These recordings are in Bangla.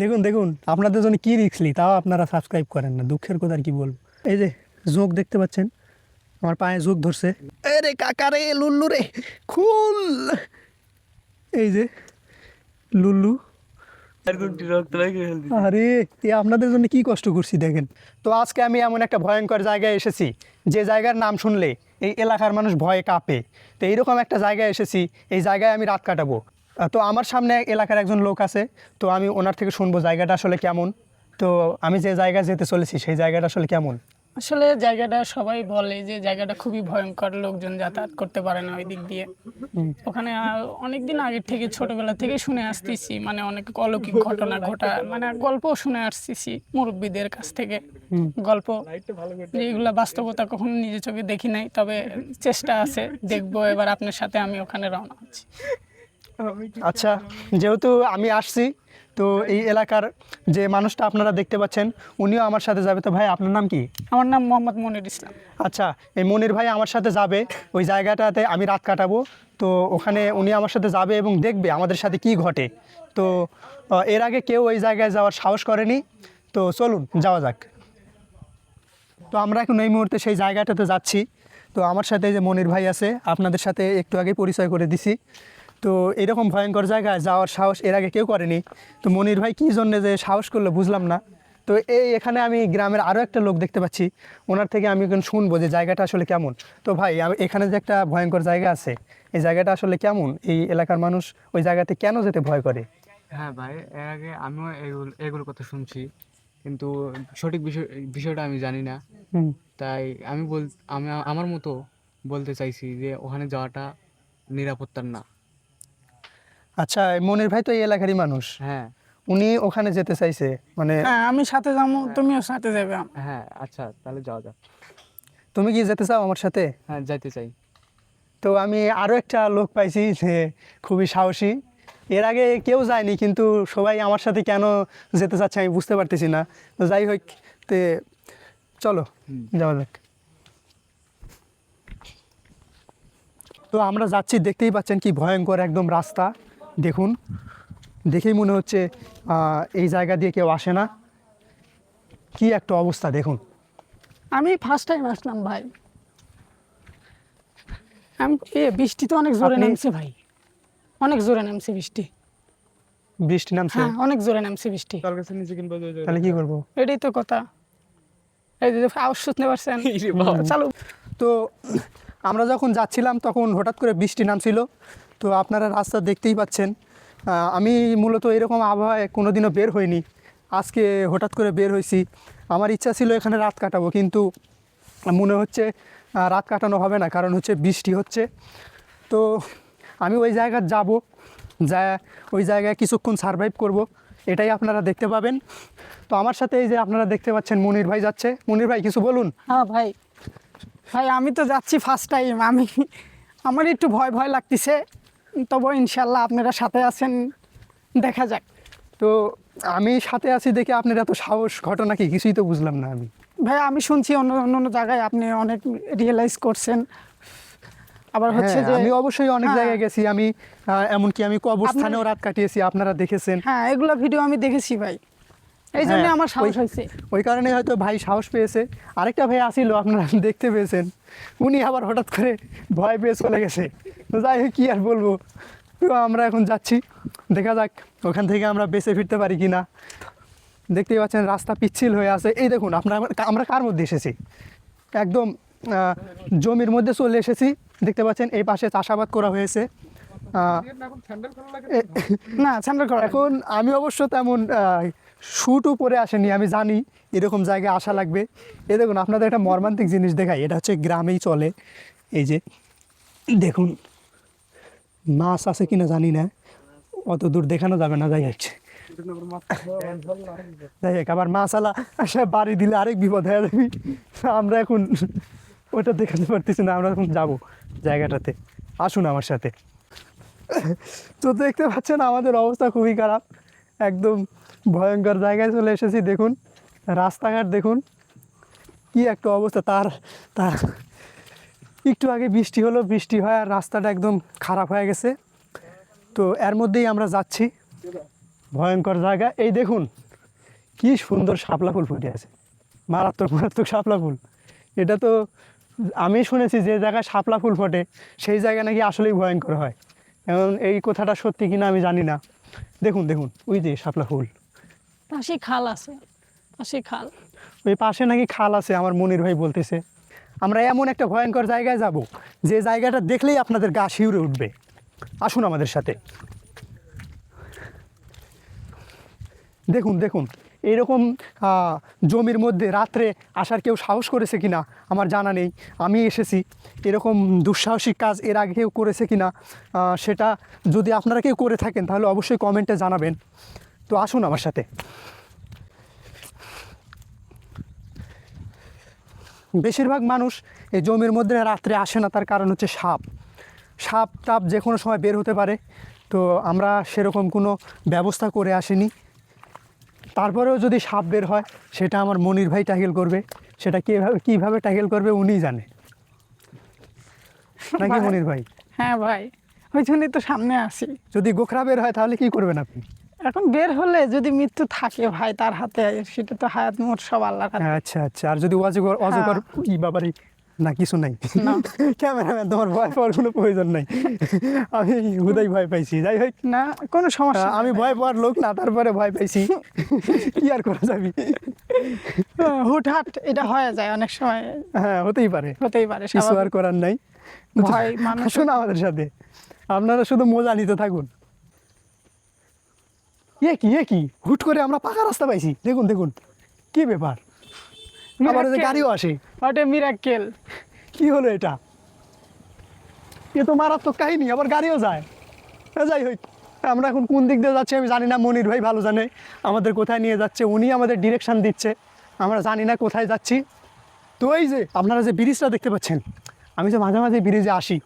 দেখুন দেখুন, আপনাদের জন্য কী রিক্সলি তাও আপনারা সাবস্ক্রাইব করেন না। দুঃখের কথা আর কি বলব? এই যে জোক দেখতে পাচ্ছেন? আমার পায়ে জোক ধরছে। আরে কাকা রে, লুল্লু রে, খুল! এই যে, লুল্লু। আরে, এ আপনাদের জন্য কি কষ্ট করছি দেখেন। তো আজকে আমি এমন একটা ভয়ঙ্কর জায়গায় এসেছি, যে জায়গার নাম শুনলে এই এলাকার মানুষ ভয়ে কাঁপে। তো এইরকম একটা জায়গায় এসেছি, এই জায়গায় আমি রাত কাটাবো। তো আমার সামনে এলাকার একজন লোক আছে তো আমি ওনার থেকে শুনব জায়গাটা আসলে কেমন। তো আমি যে জায়গায় যেতে চলেছি সেই জায়গাটা আসলে কেমন? আসলে জায়গাটা সবাই বলে যে জায়গাটা খুবই ভয়ঙ্কর লোকজন যাতায়াত করতে পারে না ওই দিক দিয়ে ওখানে অনেক দিন আগে থেকে ছোটবেলা থেকে শুনে আসতেছি মানে অনেক অলৌকিক ঘটনা ঘটা মানে গল্প শুনে আসতেছি মুরব্বীদের কাছ থেকে। গল্প যেগুলো বাস্তবতা কখনো নিজে চোখে দেখি নাই তবে চেষ্টা আছে দেখব এবার আপনার সাথে আমি ওখানে রওনা হচ্ছি। আচ্ছা যেহেতু আমি আসছি তো এই এলাকার যে মানুষটা আপনারা দেখতে পাচ্ছেন উনিও আমার সাথে যাবে। তো ভাই আপনার নাম কি? আমার নাম মোহাম্মদ মনির ইসলাম। আচ্ছা এই মনির ভাই আমার সাথে যাবে ওই জায়গাটাতে আমি রাত কাটাবো। তো ওখানে উনি আমার সাথে যাবে এবং দেখবে আমাদের সাথে কি ঘটে। তো এর আগে কেউ ওই জায়গায় যাওয়ার সাহস করেনি। তো চলুন যাওয়া যাক। তো আমরা এখন এই মুহূর্তে সেই জায়গাটাতে যাচ্ছি। তো আমার সাথে এই যে মনির ভাই আছে আপনাদের সাথে একটু আগে পরিচয় করে দিছি। তো এরকম ভয়ঙ্কর জায়গায় যাওয়ার সাহস এর আগে কেউ করেনি। তো মনির ভাই কী জন্যে যে সাহস করল বুঝলাম না। তো এই এখানে আমি গ্রামের আরও একটা লোক দেখতে পাচ্ছি। ওনার থেকে আমি এখন শুনব যে জায়গাটা আসলে কেমন। তো ভাই আমি এখানে যে একটা ভয়ঙ্কর জায়গা আছে এই জায়গাটা আসলে কেমন? এই এলাকার মানুষ ওই জায়গাতে কেন যেতে ভয় করে? হ্যাঁ ভাই এর আগে আমিও এগুলো এগুলোর কথা শুনছি। কিন্তু সঠিক বিষয় বিষয়টা আমি জানি না। তাই আমি বল আমি আমার মতো বলতে চাইছি যে ওখানে যাওয়াটা নিরাপত্তার না। আচ্ছা মনির ভাই তো এই এলাকারই মানুষ। হ্যাঁ। উনি ওখানে যেতে চাইছে মানে হ্যাঁ আমি সাথে যাব তুমিও সাথে যাবে। হ্যাঁ আচ্ছা তাহলে যাওয়া যাক। তুমি কি যেতে চাও আমার সাথে? হ্যাঁ যাইতে চাই। তো আমি আরও একটা লোক পাইছি যে খুবই সাহসী। এর আগে কেউ যায়নি কিন্তু সবাই আমার সাথে কেন যেতে চাচ্ছে আমি বুঝতে পারতেছি না। তো যাই হোক তে চলো যাওয়া যাক। তো আমরা যাচ্ছি দেখতেই পাচ্ছেন কি ভয়ঙ্কর একদম রাস্তা। দেখুন দেখেই মনে হচ্ছে এই জায়গা দিয়ে কেউ আসে না। কি একটা অবস্থা দেখুন। আমি ফার্স্ট টাইম আসলাম ভাই। এ বৃষ্টি তো অনেক জোরে নামছে ভাই। অনেক জোরে নামছে বৃষ্টি। বৃষ্টি নামছে? হ্যাঁ অনেক জোরে নামছে বৃষ্টি। তাহলে কি করব? এটাই তো কথা। এই যে আওয়াজ শুনতে পারছেন। চালু। তো আমরা যখন যাচ্ছিলাম তখন হঠাৎ করে বৃষ্টি নামছিল। তো আপনারা রাস্তা দেখতেই পাচ্ছেন। আমি মূলত এরকম আবহাওয়ায় কোনো দিনও বের হইনি। আজকে হঠাৎ করে বের হয়েছি আমার ইচ্ছা ছিল এখানে রাত কাটাবো, কিন্তু মনে হচ্ছে রাত কাটানো হবে না, কারণ হচ্ছে বৃষ্টি হচ্ছে। তো আমি ওই জায়গায় যাব, যা ওই জায়গায় কিছুক্ষণ সারভাইভ করব, এটাই আপনারা দেখতে পাবেন। তো আমার সাথে এই যে আপনারা দেখতে পাচ্ছেন, মনির ভাই যাচ্ছে। মনির ভাই, কিছু বলুন? হ্যাঁ ভাই। ভাই, আমি তো যাচ্ছি ফার্স্ট টাইম আমি, আমার একটু ভয় ভয় লাগতেছে। তবু ইনশাল্লাহ আপনারা সাথে আছেন দেখা যাক। তো আমি সাথে আছি দেখে আপনার এত সাহস ঘটনা কি? কিছুই তো বুঝলাম না আমি। ভাই আমি শুনছি অন্য অন্য জায়গায় আপনি অনেক রিয়েলাইজ করছেন। আবার হচ্ছে হ্যাঁ, যে আমি অবশ্যই অনেক হ্যাঁ। জায়গায় গেছি। আমি এমনকি আমি কবরস্থানেও রাত কাটিয়েছি আপনারা দেখেছেন। হ্যাঁ এগুলো ভিডিও আমি দেখেছি ভাই। এই জন্য হ্যাঁ, আমার সাহস হয়েছে। ওই কারণে হয়তো ভাই সাহস পেয়েছে। আরেকটা ভাই আসিল আপনারা দেখতে পেয়েছেন। উনি আবার হঠাৎ করে ভয় পেয়ে চলে গেছে। তো যাই হোক কী আর বলব। তো আমরা এখন যাচ্ছি। দেখা যাক ওখান থেকে আমরা বেঁচে ফিরতে পারি কি না দেখতেই পাচ্ছেন রাস্তা পিচ্ছিল হয়ে আছে। এই দেখুন আপনারা আমরা কার মধ্যে এসেছি? একদম জমির মধ্যে চলে এসেছি। দেখতে পাচ্ছেন এই পাশে চাষাবাদ করা হয়েছে। না স্যান্ডেল এখন আমি অবশ্য তেমন শ্যুটও পরে আসেনি আমি জানি এরকম জায়গায় আসা লাগবে। এ দেখুন, আপনাদের একটা মর্মান্তিক জিনিস দেখাই, এটা হচ্ছে গ্রামেই চলে। এই যে, দেখুন, মাছ আছে কিনা জানি না, অত দূর দেখানো যাবে না, যাই হচ্ছে যাই হোক, আবার মাছ আলা আসা, বাড়ি দিলে আরেক বিপদ হয়ে যাবে। আমরা এখন ওটা দেখাতে পারতেছি না, আমরা এখন যাব জায়গাটাতে। আসুন আমার সাথে। তো দেখতে পাচ্ছেন, আমাদের অবস্থা খুবই খারাপ। একদম ভয়ঙ্কর জায়গায় চলে এসেছি, দেখুন। রাস্তাঘাট দেখুন। কি একটা অবস্থা, তার তার। একটু আগে বৃষ্টি হলো, বৃষ্টি হয় আর রাস্তাটা একদম খারাপ হয়ে গেছে। তো এর মধ্যেই আমরা যাচ্ছি। ভয়ঙ্কর জায়গা। এই দেখুন, কি সুন্দর শাপলা ফুল ফুটে আছে। মারাত্মক মারাত্মক শাপলা ফুল। এটা তো আমি শুনেছি যে জায়গায় শাপলা ফুল ফোটে, সেই জায়গা নাকি আসলেই ভয়ঙ্কর হয়। এখন এই কথাটা সত্যি কিনা আমি জানি না। দেখুন দেখুন, ওই যে শাপলা ফুল। পাশে খাল আছে পাশে খাল। ওই পাশে নাকি খাল আছে আমার মনির ভাই বলতেছে। আমরা এমন একটা ভয়ঙ্কর জায়গায় যাব যে জায়গাটা দেখলেই আপনাদের গা শিউরে উঠবে। আসুন আমাদের সাথে। দেখুন দেখুন এইরকম আহ, জমির মধ্যে রাত্রে আসার কেউ সাহস করেছে কিনা আমার জানা নেই। আমি এসেছি এরকম দুঃসাহসিক কাজ এর আগে কেউ করেছে কিনা সেটা যদি আপনারা কেউ করে থাকেন তাহলে অবশ্যই কমেন্টে জানাবেন। তো আসুন আমার সাথে। বেশিরভাগ মানুষ এই জমির মধ্যে রাত্রে আসে না তার কারণ হচ্ছে সাপ। সাপ টাপ যে কোনো সময় বের হতে পারে তো আমরা সেরকম কোনো ব্যবস্থা করে আসিনি। তারপরেও যদি সাপ বের হয় সেটা আমার মনির ভাই ট্যাকেল করবে। সেটা কীভাবে কীভাবে ট্যাকেল করবে উনিই জানে। নাকি মনির ভাই? হ্যাঁ ভাই ওই জন্যই তো সামনে আসি। যদি গোখরা বের হয় তাহলে কি করবেন আপনি? এখন বের হলে যদি মৃত্যু থাকে ভাই তার হাতে সেটা তো হায়াত মোট সব আল্লাহর হাতে। আচ্ছা আচ্ছা। আর যদি অজগর অজগর ই বাবারই না কিছু নাই। ক্যামেরাম্যান তোমার ভয় পাওয়ার কোনো প্রয়োজন নাই। আমি হুদাই ভয় পাইছি। যাই হোক। না কোনো সমস্যা আমি ভয় পাওয়ার লোক না তারপরে ভয় পাইছি। কি আর করা যাবি? হুটহাট এটা হয়ে যায় অনেক সময়। হ্যাঁ হতেই পারে। হতেই পারে কিছু আর করার নাই। ভয় মানুষ আমাদের সাথে। আপনারা শুধু মজা নিতে থাকুন। এ কি এ কি? হুট করে আমরা পাকা রাস্তা পাইছি। দেখুন দেখুন। কি ব্যাপার? আবার. গাড়িও আসে। ওটা মিরাক্কেল। কি হলো এটা? এ তো মারাত্মক কাহিনী আবার গাড়িও যায়। যাই হোক আমরা এখন কোন দিক দিয়ে যাচ্ছি আমি জানি না মনির ভাই ভালো জানে। আমাদের কোথায় নিয়ে যাচ্ছে উনি আমাদের ডিরেকশান দিচ্ছে। আমরা জানি না কোথায় যাচ্ছি। তো এই যে আপনারা যে ব্রিজটা দেখতে পাচ্ছেন আমি যে মাঝে মাঝে ব্রিজে আসি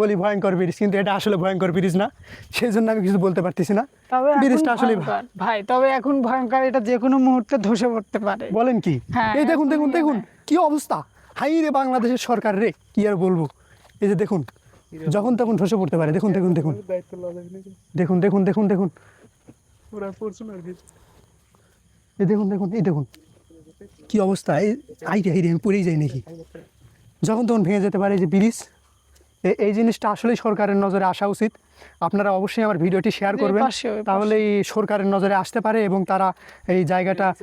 বলি ভয়ঙ্কর ব্রিজ কিন্তু এটা আসলে ভয়ঙ্কর ব্রিজ না। সেই জন্য আমি কিছু বলতে পারতেছি না। তবে এখন ব্রিজটা আসলে ভাই তবে এখন ভয়ঙ্কর এটা যে কোনো মুহূর্তে ধসে পড়তে পারে। বলেন কি? হ্যাঁ, এই দেখুন দেখুন দেখুন কি অবস্থা? হাই রে বাংলাদেশের সরকার রে কি আর বলব? এই যে দেখুন যখন তখন ধসে পড়তে পারে। দেখুন দেখুন দেখুন। দেখুন দেখুন দেখুন দেখুন। এই দেখুন দেখুন এই দেখুন। কি অবস্থা? এই আইরে আইরে আমি পড়েই যাই নাকি? যখন তখন ভেঙে যেতে পারে এই যে ব্রিজ এ- এই জিনিসটা আসলেই সরকারের নজরে আসা উচিত। আপনারা অবশ্যই আমার ভিডিওটি শেয়ার করবেন। তাহলে এই সরকারের নজরে আসতে পারে এবং তারা এই জায়গাটা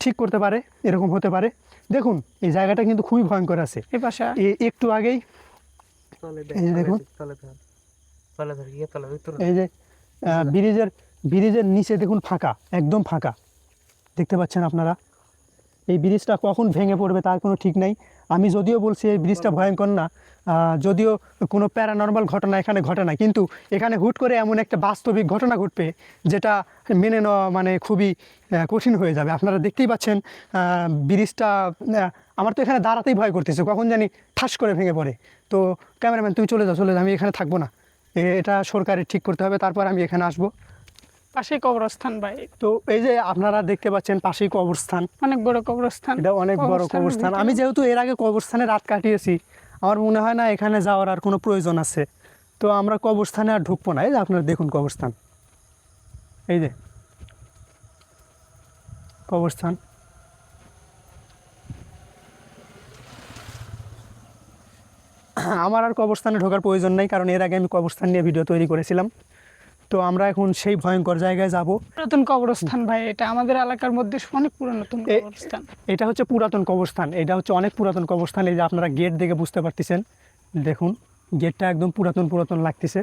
ঠিক করতে পারে এরকম হতে পারে। দেখুন এই জায়গাটা কিন্তু খুবই ভয়ঙ্কর আছে। এই পাশে। একটু আগেই তলে এই যে দেখুন। এই যে ব্রিজের ব্রিজের নিচে দেখুন ফাঁকা একদম ফাঁকা। দেখতে পাচ্ছেন আপনারা? এই ব্রিজটা কখন ভেঙে পড়বে তার কোনো ঠিক নাই। আমি যদিও বলছি এই ব্রিজটা ভয়ঙ্কর না যদিও কোনো প্যারানর্মাল ঘটনা এখানে ঘটে না, কিন্তু এখানে হুট করে এমন একটা বাস্তবিক ঘটনা ঘটবে যেটা মেনে নেওয়া মানে খুবই কঠিন হয়ে যাবে। আপনারা দেখতেই পাচ্ছেন ব্রিজটা আমার তো এখানে দাঁড়াতেই ভয় করতেছে, কখন জানি ঠাস করে ভেঙে পড়ে। তো ক্যামেরাম্যান, তুমি চলে যাও চলে যাও, আমি এখানে থাকব না। এটা সরকারের ঠিক করতে হবে, তারপর আমি এখানে আসব। পাশে কবরস্থান ভাই। তো এই যে আপনারা দেখতে পাচ্ছেন পাশেই কবরস্থান। অনেক বড় কবরস্থান। এটা অনেক বড় কবরস্থান। আমি যেহেতু এর আগে কবরস্থানে রাত কাটিয়েছি আমার মনে হয় না এখানে যাওয়ার আর কোনো প্রয়োজন আছে। তো আমরা কবরস্থানে আর ঢুকবো না। এই যে আপনারা দেখুন কবরস্থান। এই যে। কবরস্থান। আমার আর কবরস্থানে ঢোকার প্রয়োজন নাই কারণ এর আগে আমি কবরস্থান নিয়ে ভিডিও তৈরি করেছিলাম। তো আমরা এখন সেই ভয়ঙ্কর জায়গায় যাব। পুরাতন কবরস্থান ভাই এটা আমাদের এলাকার মধ্যে অনেক পুরাতন কবরস্থান। এটা হচ্ছে পুরাতন কবরস্থান এটা হচ্ছে অনেক পুরাতন কবরস্থান এই যে আপনারা গেট দেখে বুঝতে পারতেছেন। দেখুন গেটটা একদম পুরাতন পুরাতন লাগতেছে।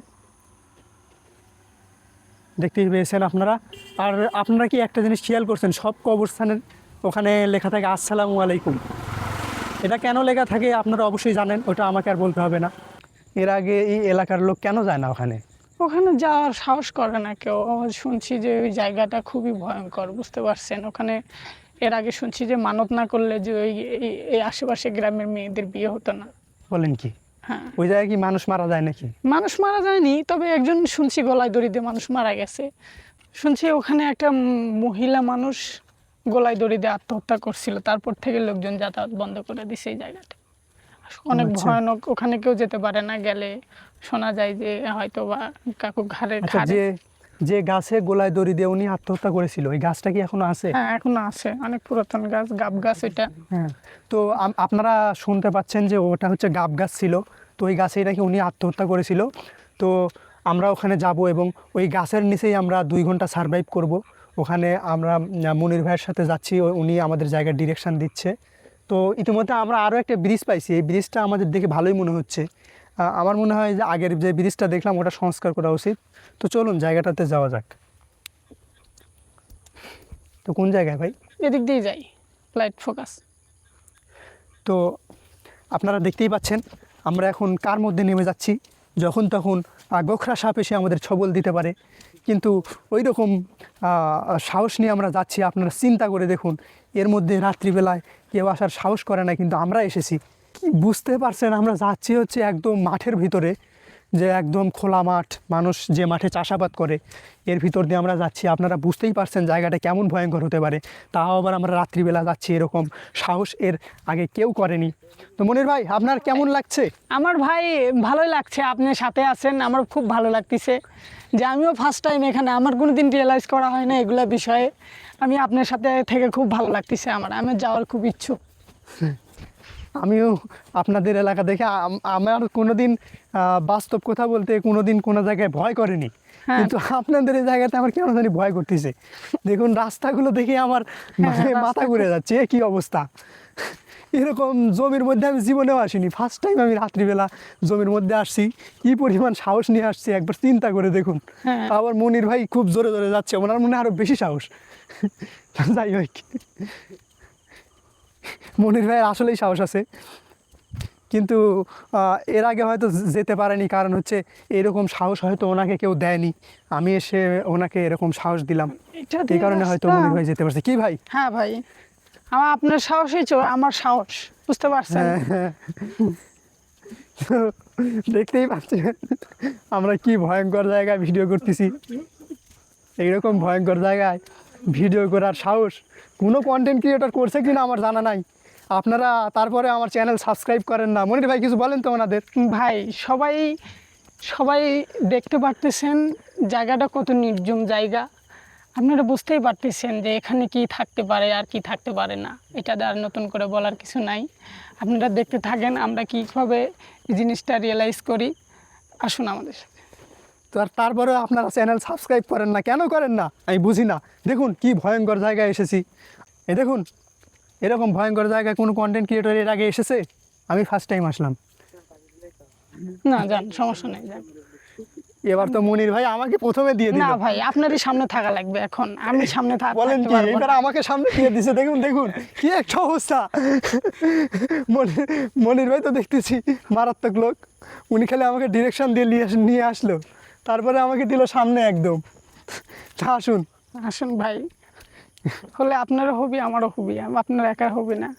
দেখতেই পেয়েছেন আপনারা? আর আপনারা কি একটা জিনিস খেয়াল করছেন? সব কবরস্থানের ওখানে লেখা থাকে আসসালামু আলাইকুম। এটা কেন লেখা থাকে আপনারা অবশ্যই জানেন ওটা আমাকে আর বলতে হবে না। এর আগে এই এলাকার লোক কেন যায় না ওখানে? ওখানে যাওয়ার সাহস করে না কেউ। শুনছি যে ওই জায়গাটা খুবই ভয়ঙ্কর বুঝতে পারছেন? ওখানে এর আগে শুনছি যে মানত না করলে যে ওই এই- এই আশেপাশে গ্রামের মেয়েদের বিয়ে হতো না। বলেন কি? হ্যাঁ। ওই জায়গায় কি মানুষ মারা যায় নাকি? মানুষ মারা যায়নি তবে একজন শুনছি গলায় দড়ি দিয়ে মানুষ মারা গেছে। শুনছি ওখানে একটা মহিলা মানুষ গলায় দড়ি দিয়ে আত্মহত্যা করছিল তারপর থেকে লোকজন যাতায়াত বন্ধ করে দিছে এই জায়গাটা। অনেক আচ্ছা। ভয়ানক ওখানে কেউ যেতে পারে না গেলে। শোনা যায় যে হয়তো বা কাকু ঘাড়ে আচ্ছা যে যে গাছে গোলায় দড়ি দিয়ে উনি আত্মহত্যা করেছিল ওই গাছটা কি এখনও আছে? হ্যাঁ এখনও আছে। অনেক পুরাতন গাছ গাব গাছ এটা। হ্যাঁ তো আপনারা শুনতে পাচ্ছেন যে ওটা হচ্ছে গাব গাছ ছিল তো ওই গাছেই নাকি উনি আত্মহত্যা করেছিল। তো আমরা ওখানে যাব এবং ওই গাছের নিচেই আমরা দুই ঘণ্টা সারভাইভ করব। ওখানে আমরা মনির ভাইয়ের সাথে যাচ্ছি উনি আমাদের জায়গার ডিরেকশন দিচ্ছে। তো ইতিমধ্যে আমরা আরও একটা ব্রিজ পাইছি। এই ব্রিজটা আমাদের দেখে ভালোই মনে হচ্ছে। আমার মনে হয় যে আগের যে ব্রিজটা দেখলাম ওটা সংস্কার করা উচিত। তো চলুন জায়গাটাতে যাওয়া যাক। তো কোন জায়গায় ভাই? এদিক দিয়ে যাই। লাইট ফোকাস তো আপনারা দেখতেই পাচ্ছেন আমরা এখন কার মধ্যে নেমে যাচ্ছি? যখন তখন গোখরা সাপ এসে আমাদের ছবল দিতে পারে। কিন্তু ওই রকম সাহস নিয়ে আমরা যাচ্ছি। আপনারা চিন্তা করে দেখুন এর মধ্যে রাত্রিবেলায় কেউ আসার সাহস করে না কিন্তু আমরা এসেছি। কি বুঝতে পারছেন, আমরা যাচ্ছি হচ্ছে একদম মাঠের ভিতরে। যে একদম খোলা মাঠ মানুষ যে মাঠে চাষাবাদ করে এর ভিতর দিয়ে আমরা যাচ্ছি। আপনারা বুঝতেই পারছেন জায়গাটা কেমন ভয়ঙ্কর হতে পারে। তাও আবার আমরা রাত্রিবেলা যাচ্ছি এরকম। সাহস এর আগে কেউ করেনি। তো মনির ভাই আপনার কেমন লাগছে? আমার ভাই ভালোই লাগছে। আপনি সাথে আছেন আমার খুব ভালো লাগতেছে। যে আমিও ফার্স্ট টাইম এখানে আমার কোনো দিন রিয়েলাইজ করা হয় না এগুলা বিষয়ে। আমি আপনার সাথে থেকে খুব ভালো লাগতেছে আমার। আমার যাওয়ার খুব ইচ্ছুক। আমিও আপনাদের এলাকা দেখে আম- আমার কোনোদিন আহ, বাস্তব কথা বলতে কোনোদিন কোনো জায়গায় ভয় করেনি। হ্যাঁ। কিন্তু আপনাদের এই জায়গাতে আমার কেন জানি ভয় করতেছে। দেখুন রাস্তাগুলো দেখে আমার মানে মাথা ঘুরে যাচ্ছে কি অবস্থা? এরকম জমির মধ্যে আমি জীবনেও আসিনি। ফার্স্ট টাইম আমি রাত্রিবেলা জমির মধ্যে আসছি। কি পরিমাণ সাহস নিয়ে আসছি একবার চিন্তা করে দেখুন। হ্যাঁ। আবার মনির ভাই খুব জোরে জোরে যাচ্ছে ওনার মনে আরও বেশি সাহস। যাই হোক। মনির ভাইয়ের আসলেই সাহস আছে। কিন্তু এর আগে হয়তো যেতে পারেনি কারণ হচ্ছে এরকম সাহস হয়তো ওনাকে কেউ দেয়নি। আমি এসে ওনাকে এরকম সাহস দিলাম। এই কারণে হয়তো মনির ভাই যেতে পারছে। কি ভাই? হ্যাঁ ভাই। আমার আপনার সাহসই আমার সাহস। বুঝতে পারছেন? হ্যাঁ, তো দেখতেই পাচ্ছেন। আমরা কি ভয়ঙ্কর জায়গায় ভিডিও করতেছি। এইরকম ভয়ঙ্কর জায়গায় ভিডিও করার সাহস। কোনো কন্টেন্ট ক্রিয়েটর করছে কিনা আমার জানা নাই। আপনারা তারপরে আমার চ্যানেল সাবস্ক্রাইব করেন না। মনির ভাই, কিছু বলেন তো ওনাদের? ভাই, সবাই সবাই দেখতে পারতেছেন জায়গাটা কত নির্জম জায়গা। আপনারা বুঝতেই পারতেছেন যে এখানে কি থাকতে পারে আর কি থাকতে পারে না। এটা আর নতুন করে বলার কিছু নাই। আপনারা দেখতে থাকেন, আমরা কীভাবে জিনিসটা রিয়েলাইজ করি। আসুন আমাদের তো আর তারপরেও আপনারা চ্যানেল সাবস্ক্রাইব করেন না কেন করেন না? আমি বুঝি না। দেখুন কি ভয়ঙ্কর জায়গায় এসেছি। এই দেখুন এরকম ভয়ঙ্কর জায়গায় কোনো কন্টেন্ট ক্রিয়েটর এর আগে এসেছে? আমি ফার্স্ট টাইম আসলাম। না যান সমস্যা নেই যান। এবার তো মনির ভাই আমাকে প্রথমে দিয়ে দিল। না ভাই আপনারই সামনে থাকা লাগবে এখন। আমি সামনে থাক- বলেন কি এবার আমাকে সামনে দিয়ে দিছে দেখুন দেখুন কি একটা অবস্থা। মনির মনির ভাই তো দেখতেছি মারাত্মক লোক। উনি খালি আমাকে ডিরেকশন দিয়ে নিয়ে আসলো। তারপরে আমাকে দিল সামনে একদম। তা আসুন। আসুন ভাই। হলে আপনারও হবি আমারও হবি। আপনার একা হবি না।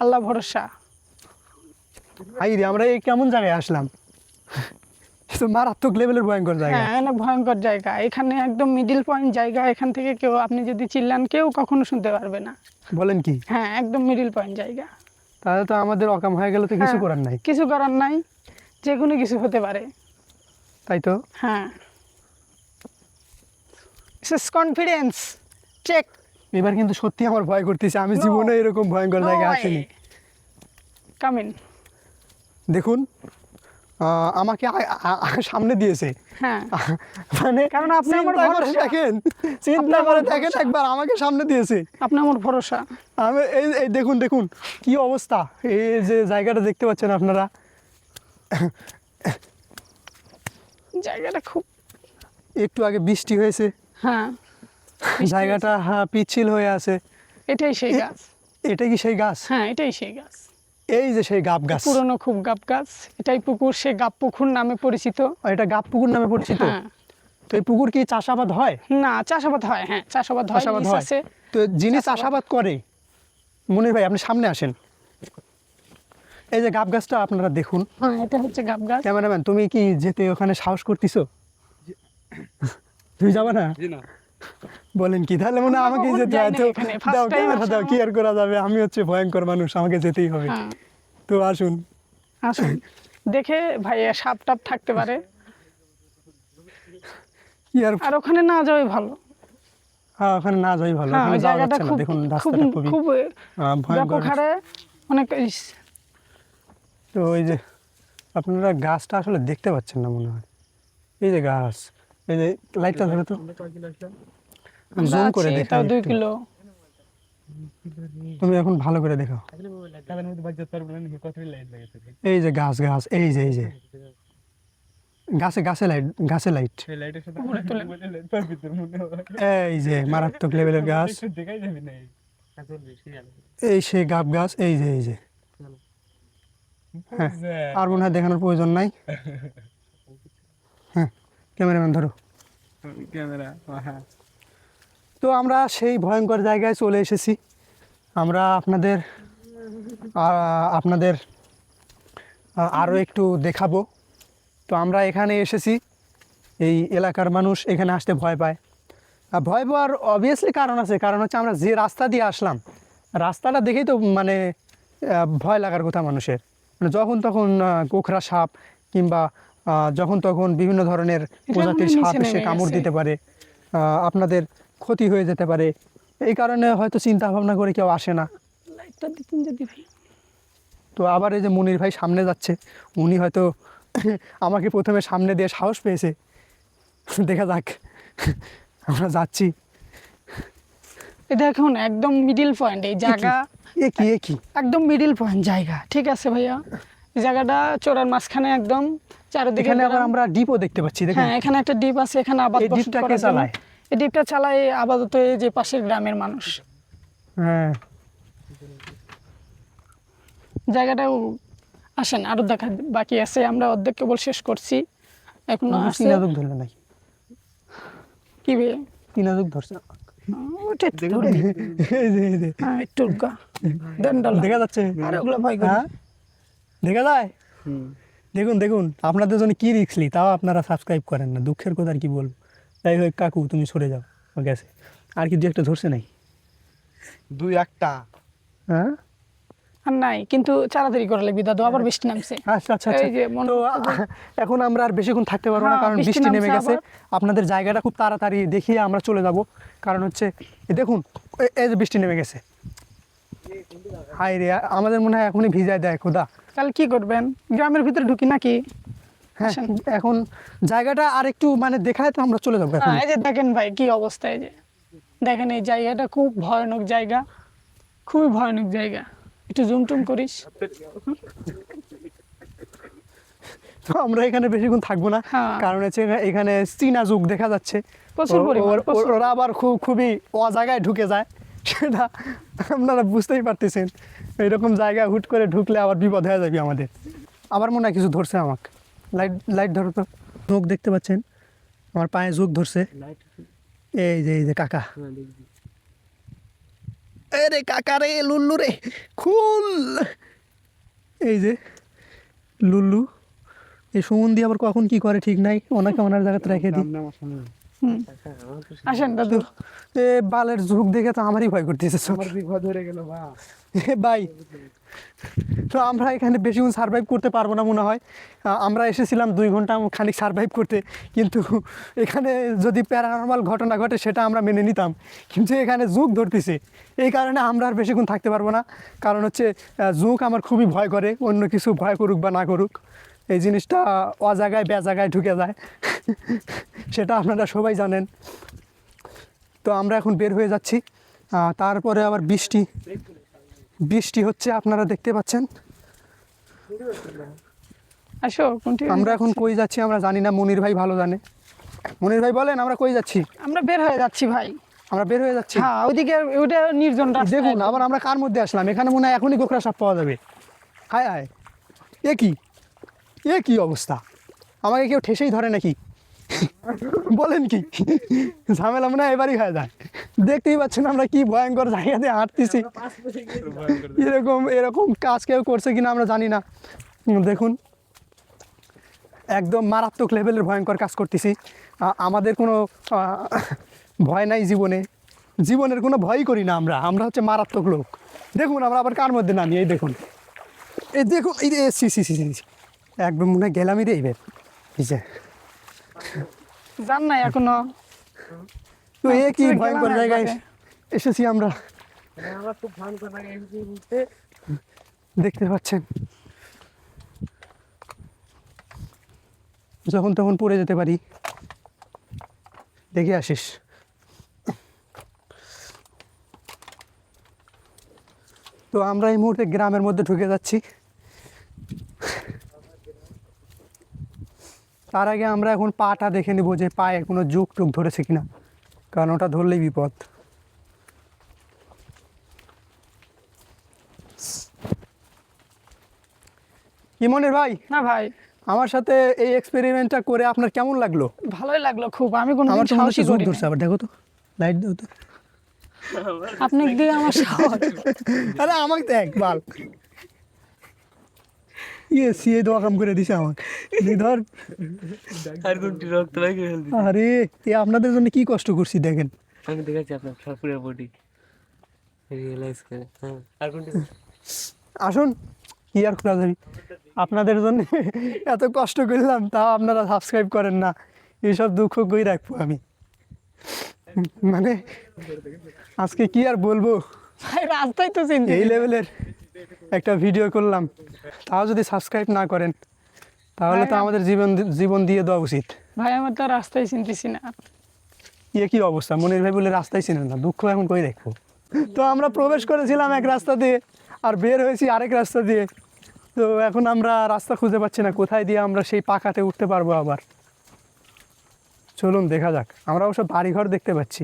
আল্লাহ ভরসা। আই আমরা এই কেমন জায়গায় আসলাম? তো মারাত্মক লেভেলের ভয়ঙ্কর জায়গা। হ্যাঁ অনেক ভয়ঙ্কর জায়গা। এখানে একদম মিডিল পয়েন্ট জায়গা। এখান থেকে কেউ আপনি যদি চিল্লান কেউ কখনো শুনতে পারবে না। বলেন কি? হ্যাঁ একদম মিডিল পয়েন্ট জায়গা। তাহলে তো আমাদের অকাম হয়ে গেলে তো কিছু হ্যাঁ, করার নাই। কিছু করার নাই। যে কোনো কিছু হতে পারে। তাই তো হ্যাঁ কনফিডেন্স চেক এবার কিন্তু সত্যি আমার ভয় করতেছে। আমি জীবনে এরকম ভয়ঙ্কর জায়গায় আসিনি। কামিন দেখুন আমাকে সামনে দিয়েছে। হ্যাঁ। মানে কারণ আপনি আমার ভরসা। দেখেন চিন্তা করে দেখেন একবার আমাকে সামনে দিয়েছে। আপনি আমার ভরসা। আমি এই এই দেখুন দেখুন কি অবস্থা। এই যে জায়গাটা দেখতে পাচ্ছেন আপনারা। জায়গাটা খুব একটু আগে বৃষ্টি হয়েছে। হ্যাঁ জায়গাটা হ্যাঁ পিচ্ছিল হয়ে আছে। এটাই সেই গাছ। এটা কি সেই গাছ? হ্যাঁ এটাই সেই গাছ। এই যে সেই গাব গাছ। পুরনো খুব গাব গাছ। এটাই পুকুর সে গাব পুকুর নামে পরিচিত। এটা গাব পুকুর নামে পরিচিত? হ্যাঁ। তো এই পুকুর কি চাষাবাদ হয়? না চাষাবাদ হয় হ্যাঁ চাষাবাদ হয় চাষাবাদ হয়। তো যিনি। চাষাবাদ করে মনির ভাই আপনি সামনে আসেন। এই যে গাব গাছটা আপনারা দেখুন। হ্যাঁ এটা হচ্ছে গাব গাছ। ক্যামেরাম্যান তুমি কি যেতে ওখানে সাহস করতেছো? তুমি যাবে না? বলেন কি তাহলে মনে কখনো যেতে হয় তো দাও ক্যামেরা দাও কি আর করা যাবে? আমি হচ্ছে ভয়ঙ্কর মানুষ আমাকে যেতেই হবে। হ্যাঁ। তো আসুন। আসুন। দেখে ভাইয়া সাপ টাপ থাকতে পারে। কি আর আর ওখানে না যাওয়াই ভালো। হ্যাঁ, ওখানে না যাই ভালো। হ্যাঁ ওখানে যাওয়া জায়গাটা যাচ্ছে না খুব দেখুন খুব রাস্তাটা খুবই খুব ভয়ঙ্কর অনেক তো ওই যে আপনারা গাছটা আসলে দেখতে পাচ্ছেন না মনে হয়। এই যে গাছ এই যে লাইটটা ধরে তো। জুম করে দুই একটু। কিলো। তুমি এখন ভালো করে দেখাও। এই যে গাছ গাছ এই যে এই যে। গাছে গাছে লাইট গাছে লাইট এই যে মারাত্মক লেভেলের গাছ। এই। সে গাব গাছ এই যে এই যে। হ্যাঁ আর মনে হয় দেখানোর প্রয়োজন নাই। হ্যাঁ ক্যামেরাম্যান ধরো। ক্যামেরা হ্যাঁ। তো আমরা সেই ভয়ঙ্কর জায়গায় চলে এসেছি। আমরা আপনাদের আপনাদের আরও একটু দেখাবো। তো আমরা এখানে এসেছি। এই এলাকার মানুষ এখানে আসতে ভয় পায়। আর ভয় পাওয়ার অবভিয়াসলি কারণ আছে। কারণ হচ্ছে আমরা যে রাস্তা দিয়ে আসলাম রাস্তাটা দেখেই তো মানে ভয় লাগার কথা মানুষের। মানে যখন তখন গোখরা সাপ কিংবা যখন তখন বিভিন্ন ধরনের প্রজাতির সাপ এসে কামড় দিতে পারে আপনাদের ক্ষতি হয়ে যেতে পারে। এই কারণে হয়তো চিন্তা ভাবনা করে কেউ আসে না। তো আবার এই যে মনির ভাই সামনে যাচ্ছে উনি হয়তো আমাকে প্রথমে সামনে দিয়ে সাহস পেয়েছে। দেখা যাক আমরা যাচ্ছি। দেখুন একদম মিডিল পয়েন্ট এই জায়গা এ কি এ কি একদম মিডিল পয়েন্ট জায়গা ঠিক আছে ভাইয়া? জায়গাটা চোরার মাঝখানে একদম চারিদিকে আবার আমরা ডিপও দেখতে পাচ্ছি দেখুন। হ্যাঁ এখানে একটা দ্বীপ আছে এখানে আবাদ এই বসত দ্বীপটা কে করার জন্য। চালায়? এই দ্বীপটা চালায় আপাতত এই যে পাশের গ্রামের মানুষ। হ্যাঁ। জায়গাটাও আসেন আরও দেখা বাকি আছে আমরা অর্ধেক কেবল শেষ করছি। এখনও আছে তিনাজুক ধরলে নাই কি বে তিনাজুক ধরছে ওটা একটু দূরে। এই যে এই যে। একটু গা দেন ডাল। দেখা যাচ্ছে। আর ওগুলো ভয় করে। হ্যাঁ? দেখা যায়? হুম। দেখুন দেখুন আপনাদের জন্য কি রিক্সলি তাও আপনারা সাবস্ক্রাইব করেন না। দুঃখের কথা আর কি বলব? তাই হোক কাকু তুমি সরে যাও। গেছে। আর কি দু একটা ধরছে নাই দুই একটা। হ্যাঁ? নাই কিন্তু তাড়াতাড়ি করে লাগবি দাদু আবার বৃষ্টি নামছে। আচ্ছা আচ্ছা আচ্ছা। এই যে মনে- তো এখন আমরা আর বেশিক্ষণ থাকতে পারব না হ্যাঁ, কারণ বৃষ্টি বৃষ্টি নেমে গেছে। আপনাদের জায়গাটা খুব তাড়াতাড়ি দেখিয়ে আমরা চলে যাব। কারণ হচ্ছে দেখুন এই যে বৃষ্টি নেমে গেছে। হাই রে আমাদের মনে হয় এখনই ভিজায় দেয় খোদা। তাহলে কি করবেন? গ্রামের ভিতরে ঢুকি নাকি? হ্যাঁ এখন জায়গাটা আর একটু মানে দেখায় তো আমরা চলে যাব হ্যাঁ, এই যে দেখেন ভাই কি অবস্থা এই যে। দেখেন এই জায়গাটা খুব ভয়ানক জায়গা। খুবই ভয়ানক জায়গা। একটু জুম টুম করিস। তো আমরা এখানে বেশিক্ষণ থাকব না হ্যাঁ। কারণ হচ্ছে এখানে চীনা যুগ দেখা যাচ্ছে। প্রচুর পরিমাণ, ওরা আবার খুব খুবই অজায়গায় ঢুকে যায় সেটা আপনারা বুঝতেই পারতেছেন। এরকম জায়গায় হুট করে ঢুকলে আবার বিপদ হয়ে যাবে আমাদের। আবার মনে হয় কিছু ধরছে আমাকে। লাইট লাইট ধরো তো। ঝোঁক দেখতে পাচ্ছেন? আমার পায়ে ঝোঁক ধরছে। এই যে এই যে কাকা। কাকা রে লুল্লু রে খুল। এই যে লুল্লু। এই সুমন্দি আবার কখন কি করে ঠিক নাই ওনাকে ওনার জায়গাতে রেখে দিই। আসেন দাদু। এ বালের ঝুঁক দেখে তো আমারই ভয় করতেছে চোখ। ধরে গেল ভাই তো আমরা এখানে বেশিক্ষণ সার্ভাইভ করতে পারব না মনে হয়। আমরা এসেছিলাম দুই ঘণ্টা খানিক সার্ভাইভ করতে। কিন্তু এখানে যদি প্যারানর্মাল ঘটনা ঘটে সেটা আমরা মেনে নিতাম। কিন্তু এখানে যুগ ধরতেছে। এই কারণে আমরা আর বেশিক্ষণ থাকতে পারব না। কারণ হচ্ছে যুগ আমার খুবই ভয় করে। অন্য কিছু ভয় করুক বা না করুক। এই জিনিসটা অজাগায়, বেজাগায় ঢুকে যায়। সেটা আপনারা সবাই জানেন। তো আমরা এখন বের হয়ে যাচ্ছি। তারপরে আবার বৃষ্টি। বৃষ্টি হচ্ছে আপনারা দেখতে পাচ্ছেন? আসো আমরা এখন কই যাচ্ছি আমরা জানি না মনির ভাই ভালো জানে। মনির ভাই বলেন আমরা কই যাচ্ছি? আমরা বের হয়ে যাচ্ছি ভাই। আমরা বের হয়ে যাচ্ছি? হ্যাঁ ওইদিকে ওইটা নির্জন রাস্তা। দেখুন আবার আমরা কার মধ্যে আসলাম? এখানে মনে হয় এখনই গোখরা সাপ পাওয়া যাবে। হায় হায়। এ কি? এ কি অবস্থা? আমাকে কেউ ঠেসেই ধরে নাকি? বলেন কি? ঝামেলা মনে হয় এবারই হয়ে যায়। দেখতেই পাচ্ছেন আমরা কি ভয়ঙ্কর জায়গাতে হাঁটতেছি। এরকম এরকম কাজ কেউ করছে কিনা আমরা জানি না। দেখুন, একদম মারাত্মক লেভেলের ভয়ঙ্কর কাজ করতেছি। আমাদের কোনো ভয় নাই জীবনে। জীবনের কোনো ভয়ই করি না আমরা। আমরা হচ্ছে মারাত্মক লোক। দেখুন, আমরা আবার কার মধ্যে নামি? এই দেখুন। এই দেখুন, এই সি সি সি সি একদম মনে হয় গেলামই রে এই যে যান নাই এখনও। তো এ কি গেলাম ভয়ঙ্কর জায়গায় এসেছি আমরা। খুব ভয়ঙ্কর লাগে দেখতে পাচ্ছেন। যখন তখন পড়ে যেতে পারি। দেখে আসিস। তো আমরা এই মুহূর্তে গ্রামের মধ্যে ঢুকে যাচ্ছি। তার আগে আমরা এখন পাটা দেখে নেব যে পায়ে কোনো যুগ টুক ধরেছে কিনা। কারণ ওটা ধরলেই বিপদ। কি মনের ভাই? না ভাই। আমার সাথে এই এক্সপেরিমেন্টটা করে আপনার কেমন লাগল? ভালোই লাগল খুব। আমি কোনো আমার তো মনে সাহসী করি ধরছে আবার দেখো তো। লাইট দাও তো। আপনি দিয়ে আমার সাহস। আরে আমাকে দেখ বাল। ইয়ে সিয়ে দোয়া কাম করে দিছে আমাকে। দি ধর আর কোনটি রক্ত লাগে আরে এ আপনাদের জন্য কি কষ্ট করছি দেখেন। আমি দেখাচ্ছি আপনার পুরো বডি রিয়েলাইজ করে হ্যাঁ। আর কোনটি আসুন কি আর খোলা যাবি আপনাদের জন্য এত কষ্ট করলাম তাও আপনারা সাবস্ক্রাইব করেন না। এইসব দুঃখ কই রাখব আমি? মানে আজকে কি আর বলব? ভাই রাস্তায় তো চিনতে এই লেভেলের একটা ভিডিও করলাম। তাও যদি সাবস্ক্রাইব না করেন তাহলে তো আমাদের জীবন জীবন দিয়ে দেওয়া উচিত। ভাই আমার তো রাস্তায় চিনতেছি না। ইয়ে কি অবস্থা? মনির ভাই বলে রাস্তায় ছিলেন না দুঃখ এখন কই দেখব? তো আমরা প্রবেশ করেছিলাম এক রাস্তা দিয়ে আর বের হয়েছি আরেক রাস্তা দিয়ে। তো এখন আমরা রাস্তা খুঁজে পাচ্ছি না কোথায় দিয়ে আমরা সেই পাকাতে উঠতে পারব আবার? চলুন দেখা যাক। আমরা অবশ্য বাড়িঘর দেখতে পাচ্ছি।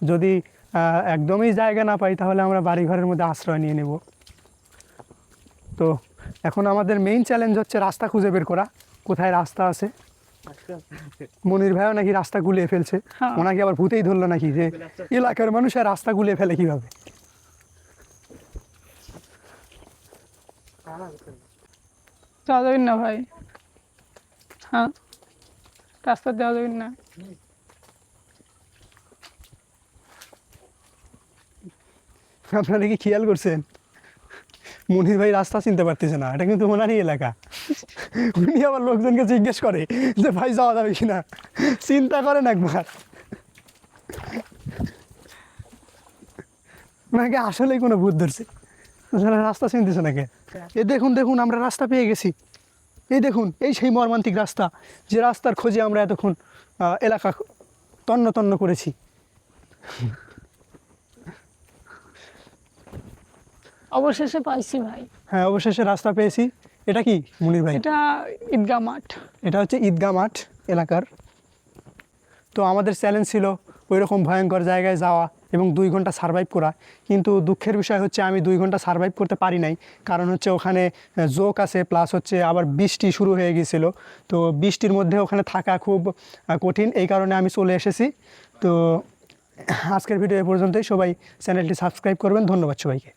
যদি আহ, একদমই জায়গা না পাই তাহলে আমরা বাড়িঘরের মধ্যে আশ্রয় নিয়ে নেব। তো এখন আমাদের মেইন চ্যালেঞ্জ হচ্ছে রাস্তা খুঁজে বের করা। কোথায় রাস্তা আছে? মনির ভাইও নাকি রাস্তা গুলিয়ে ফেলছে। হ্যাঁ। ওনাকে আবার ভূতেই ধরলো নাকি যে এলাকার মানুষ আর রাস্তা গুলিয়ে ফেলে কীভাবে? যাবেন না ভাই। হ্যাঁ রাস্তা দেওয়া যাবেন না। আপনারা কি খেয়াল করছেন? মনির ভাই রাস্তা চিনতে পারতেছে না, এটা কিন্তু ওনারই এলাকা। উনি আবার লোকজনকে জিজ্ঞেস করে যে, ভাই, যাওয়া যাবে কিনা? চিন্তা করেন একবার। ওনাকে আসলেই কোনো ভূত ধরছে? রাস্তা চিনতেছে নাকি? এ দেখুন দেখুন, আমরা রাস্তা পেয়ে গেছি। এই দেখুন, এই সেই মর্মান্তিক রাস্তা, যে রাস্তার খোঁজে আমরা এতক্ষণ এলাকা তন্ন তন্ন করেছি। অবশেষে পাইছি ভাই। হ্যাঁ অবশেষে রাস্তা পেয়েছি। এটা কি মুনির ভাই? এটা ঈদগাহ মাঠ। এটা হচ্ছে ঈদগাহ মাঠ এলাকার। তো আমাদের চ্যালেঞ্জ ছিল ওই রকম ভয়ঙ্কর জায়গায় যাওয়া এবং দুই ঘণ্টা সারভাইভ করা। কিন্তু দুঃখের বিষয় হচ্ছে আমি দুই ঘণ্টা সারভাইভ করতে পারি নাই। কারণ হচ্ছে ওখানে জোক আছে প্লাস হচ্ছে আবার বৃষ্টি শুরু হয়ে গিয়েছিল। তো বৃষ্টির মধ্যে ওখানে থাকা খুব কঠিন। এই কারণে আমি চলে এসেছি। তো আজকের ভিডিও এ পর্যন্তই। সবাই চ্যানেলটি সাবস্ক্রাইব করবেন। ধন্যবাদ সবাইকে।